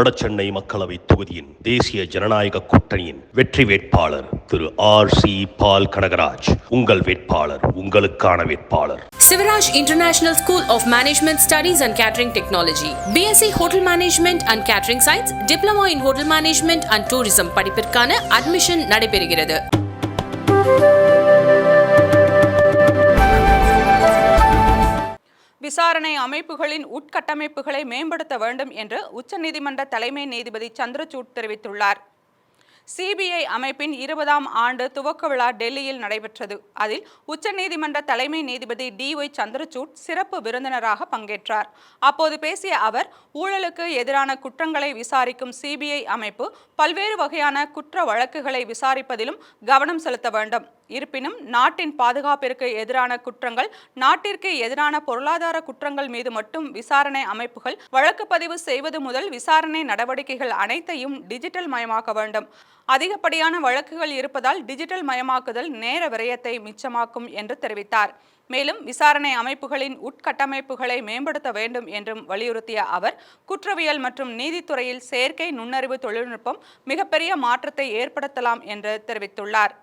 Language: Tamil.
வடசென்னை மக்களவை தொகுதியின் தேசிய ஜனநாயக கூட்டணியின் வெற்றி வேட்பாளர் திரு ஆர் சி பால் கனகராஜ் உங்கள் வேட்பாளர் உங்களுக்கான வேட்பாளர் Sivaraj International School of Management Studies and Catering Technology BSc Hotel Management and Catering Science Diploma in Hotel Management and Tourism படிப்பிற்கான அட்மிஷன் நடைபெறுகிறது விசாரணை அமைப்புகளின் உட்கட்டமைப்புகளை மேம்படுத்த வேண்டும் என்று உச்சநீதிமன்ற தலைமை நீதிபதி சந்திரசூட் தெரிவித்துள்ளார். சிபிஐ அமைப்பின் இருபதாம் ஆண்டு துவக்க விழா டெல்லியில் நடைபெற்றது. அதில் உச்சநீதிமன்ற தலைமை நீதிபதி டி ஒய் சந்திரசூட் சிறப்பு விருந்தினராக பங்கேற்றார். அப்போது பேசிய அவர் ஊழலுக்கு எதிரான குற்றங்களை விசாரிக்கும் சிபிஐ அமைப்பு பல்வேறு வகையான குற்ற வழக்குகளை விசாரிப்பதிலும் கவனம் செலுத்த வேண்டும். இருப்பினும் நாட்டின் பாதுகாப்பிற்கு எதிரான குற்றங்கள் நாட்டிற்கு எதிரான பொருளாதார குற்றங்கள் மீது மட்டும் விசாரணை அமைப்புகள் வழக்கு பதிவு செய்வது முதல் விசாரணை நடவடிக்கைகள் அனைத்தையும் டிஜிட்டல் மயமாக்க வேண்டும். அதிகப்படியான வழக்குகள் இருப்பதால் டிஜிட்டல் மயமாக்குதல் நேர விரயத்தை மிச்சமாக்கும் என்று தெரிவித்தார். மேலும் விசாரணை அமைப்புகளின் உட்கட்டமைப்புகளை மேம்படுத்த வேண்டும் என்றும் வலியுறுத்திய அவர் குற்றவியல் மற்றும் நீதித்துறையில் செயற்கை நுண்ணறிவு தொழில்நுட்பம் மிகப்பெரிய மாற்றத்தை ஏற்படுத்தலாம் என்று தெரிவித்துள்ளார்.